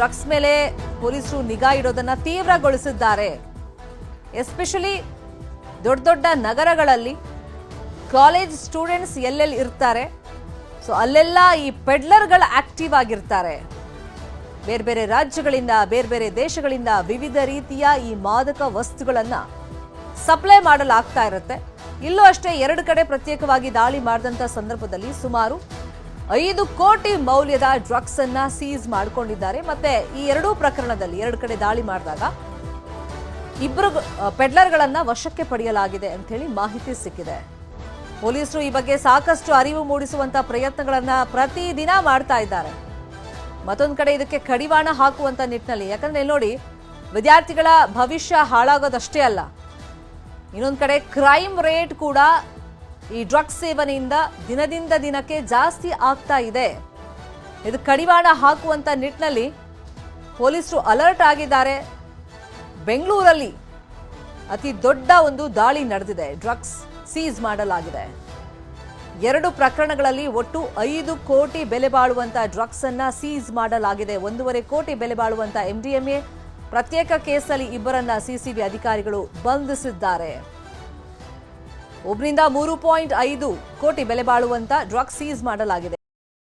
Drugs ಮೇಲೆ ಪೊಲೀಸರು ನಿಗಾ ಇಡೋದನ್ನ ತೀವ್ರಗೊಳಿಸಿದ್ದಾರೆ. ಎಸ್ಪೆಷಲಿ ದೊಡ್ಡ ದೊಡ್ಡ ನಗರಗಳಲ್ಲಿ ಕಾಲೇಜ್ ಸ್ಟೂಡೆಂಟ್ಸ್ ಎಲ್ಲೆಲ್ಲಿ ಇರ್ತಾರೆ, ಸೊ ಅಲ್ಲೆಲ್ಲ ಈ ಪೆಡ್ಲರ್ಗಳು ಆಕ್ಟಿವ್ ಆಗಿರ್ತಾರೆ. ಬೇರೆ ಬೇರೆ ರಾಜ್ಯಗಳಿಂದ, ಬೇರೆ ಬೇರೆ ದೇಶಗಳಿಂದ ವಿವಿಧ ರೀತಿಯ ಈ ಮಾದಕ ವಸ್ತುಗಳನ್ನು ಸಪ್ಲೈ ಮಾಡಲಾಗ್ತಾ ಇರುತ್ತೆ. ಇಲ್ಲೂ ಅಷ್ಟೇ ಎರಡು ಕಡೆ ಪ್ರತ್ಯೇಕವಾಗಿ ದಾಳಿ ಮಾಡಿದಂಥ ಸಂದರ್ಭದಲ್ಲಿ ಸುಮಾರು ಐದು ಕೋಟಿ ಮೌಲ್ಯದ ಡ್ರಗ್ಸ್ ಅನ್ನ ಸೀಸ್ ಮಾಡಿಕೊಂಡಿದ್ದಾರೆ. ಮತ್ತೆ ಈ ಎರಡೂ ಪ್ರಕರಣದಲ್ಲಿ ಎರಡು ಕಡೆ ದಾಳಿ ಮಾಡಿದಾಗ ಇಬ್ಬರು ಪೆಡ್ಲರ್ಗಳನ್ನ ವಶಕ್ಕೆ ಪಡೆಯಲಾಗಿದೆ ಅಂತ ಹೇಳಿ ಮಾಹಿತಿ ಸಿಕ್ಕಿದೆ. ಪೊಲೀಸರು ಈ ಬಗ್ಗೆ ಸಾಕಷ್ಟು ಅರಿವು ಮೂಡಿಸುವಂತ ಪ್ರಯತ್ನಗಳನ್ನ ಪ್ರತಿದಿನ ಮಾಡ್ತಾ ಇದ್ದಾರೆ. ಮತ್ತೊಂದು ಕಡೆ ಇದಕ್ಕೆ ಕಡಿವಾಣ ಹಾಕುವಂತ ನಿಟ್ಟಿನಲ್ಲಿ. ಯಾಕಂದ್ರೆ ನೋಡಿ, ವಿದ್ಯಾರ್ಥಿಗಳ ಭವಿಷ್ಯ ಹಾಳಾಗೋದಷ್ಟೇ ಅಲ್ಲ. ಇನ್ನೊಂದು ಕಡೆ ಕ್ರೈಮ್ ರೇಟ್ ಕೂಡ ಈ ಡ್ರಗ್ಸ್ ಸೇವನೆಯಿಂದ ದಿನದಿಂದ ದಿನಕ್ಕೆ ಜಾಸ್ತಿ ಆಗ್ತಾ ಇದೆ. ಇದು ಕಡಿವಾಣ ಹಾಕುವಂತ ನಿಟ್ಟಿನಲ್ಲಿ ಪೊಲೀಸರು ಅಲರ್ಟ್ ಆಗಿದ್ದಾರೆ. ಬೆಂಗಳೂರಲ್ಲಿ ಅತಿ ದೊಡ್ಡ ಒಂದು ದಾಳಿ ನಡೆದಿದೆ. ಡ್ರಗ್ಸ್ ಸೀಸ್ ಮಾಡಲಾಗಿದೆ. ಎರಡು ಪ್ರಕರಣಗಳಲ್ಲಿ ಒಟ್ಟು ಐದು ಕೋಟಿ ಬೆಲೆ ಬಾಳುವಂತ ಡ್ರಗ್ಸ್ ಅನ್ನ ಸೀಸ್ ಮಾಡಲಾಗಿದೆ. ಒಂದೂವರೆ ಕೋಟಿ ಬೆಲೆ ಬಾಳುವಂತ ಎಂಡಿಎಂಎ ಪ್ರತ್ಯೇಕ ಕೇಸಲ್ಲಿ ಇಬ್ಬರನ್ನ ಸಿಸಿಬಿ ಅಧಿಕಾರಿಗಳು ಬಂಧಿಸಿದ್ದಾರೆ. ಒಬ್ಬರಿಂದ ಮೂರು ಪಾಯಿಂಟ್ ಐದು ಕೋಟಿ ಬೆಲೆ ಬಾಳುವಂತ ಡ್ರಗ್ಸ್ ಸೀಸ್ ಮಾಡಲಾಗಿದೆ.